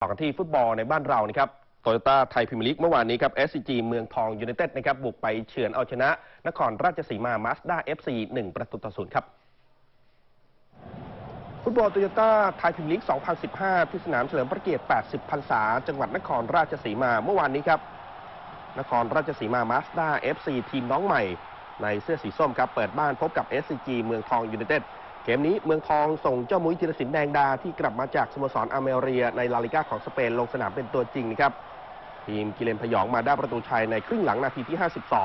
ต่อกันที่ฟุตบอลในบ้านเรานะครับโตโยต้าไทยพรีเมียร์ลีกเมื่อวานนี้ครับ SCG เมืองทองยูไนเต็ดนะครับบุกไปเฉือนเอาชนะ นครราชสีมามาสด้า FC 1ประตูต่อศูนย์ครับ ฟุตบอลโตโยต้าไทยพรีเมียร์ลีก2015 ที่สนามเฉลิมพระเกียรติ 80 พรรษา จังหวัดนครราชสีมาเมื่อวานนี้ครับ นครราชสีมามาสด้า FC ทีมน้องใหม่ ในเสื้อสีส้มครับเปิดบ้านพบกับ SCG เมืองทองยูไนเต็ด เกมนี้เมืองทองส่งเจ้ามุ้ยธีรศิลป์แดงดาที่กลับมาจากสโมสรอเมเรียในลาลิก้าของสเปนลงสนามเป็นตัวจริงนะครับทีมกิเลนพยองมาได้ประตูชัยในครึ่งหลังนาทีที่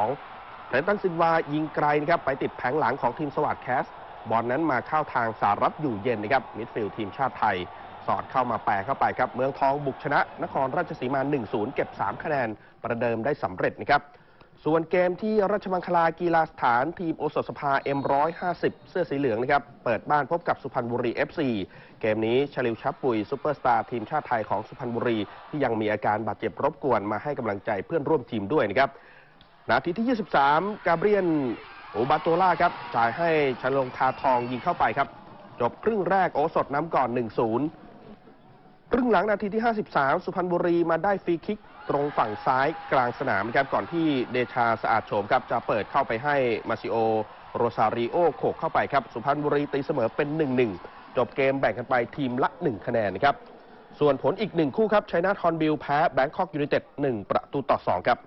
52แต่ตันซินวายิงไกลนะครับไปติดแผงหลังของทีมสวัสดแคสบอลนั้นมาเข้าทางสารัตอยู่เย็นนะครับมิดฟิลด์ทีมชาติไทย สอดเข้ามาแปรเข้าไปครับ เมืองทองบุกชนะ นครราชสีมา 1-0 เก็บ 3 คะแนน ประเดิมได้สำเร็จนะครับ ส่วนเกมที่ราชมังคลากีฬาสถานทีมโอสถสภา M150 เสื้อสีเหลืองนะครับเปิดบ้านพบกับสุพรรณบุรี FC เกมนี้ชลิวชับปุยซูเปอร์สตาร์ทีมชาติไทยของสุพรรณบุรี ที่ยังมีอาการบาดเจ็บรบกวนมาให้กำลังใจเพื่อนร่วมทีมด้วยนะครับนาทีที่ 23 กาเบรียนโอบาโตล่าครับจ่ายให้ชลงทาทองยิงเข้าไปครับ จบครึ่งแรกโอสดน้ำก่อน 1-0 ครึ่งหลังนาทีที่ 53 สุพรรณบุรีมาได้ฟรีคิกตรงฝั่งซ้ายกลางสนามนะครับก่อนที่เดชาสะอาดโฉมครับจะเปิดเข้าไปให้มาซิโอ โรซาริโอโขกเข้าไปครับ สุพรรณบุรีตีเสมอเป็น 1-1 จบเกมแบ่งกันไปทีมละ 1 คะแนนนะครับ ส่วนผลอีกหนึ่งคู่ครับชัยนาทฮอนบิลแพ้แบงคอกยูไนเต็ด1ประตูต่อ 2 ครับ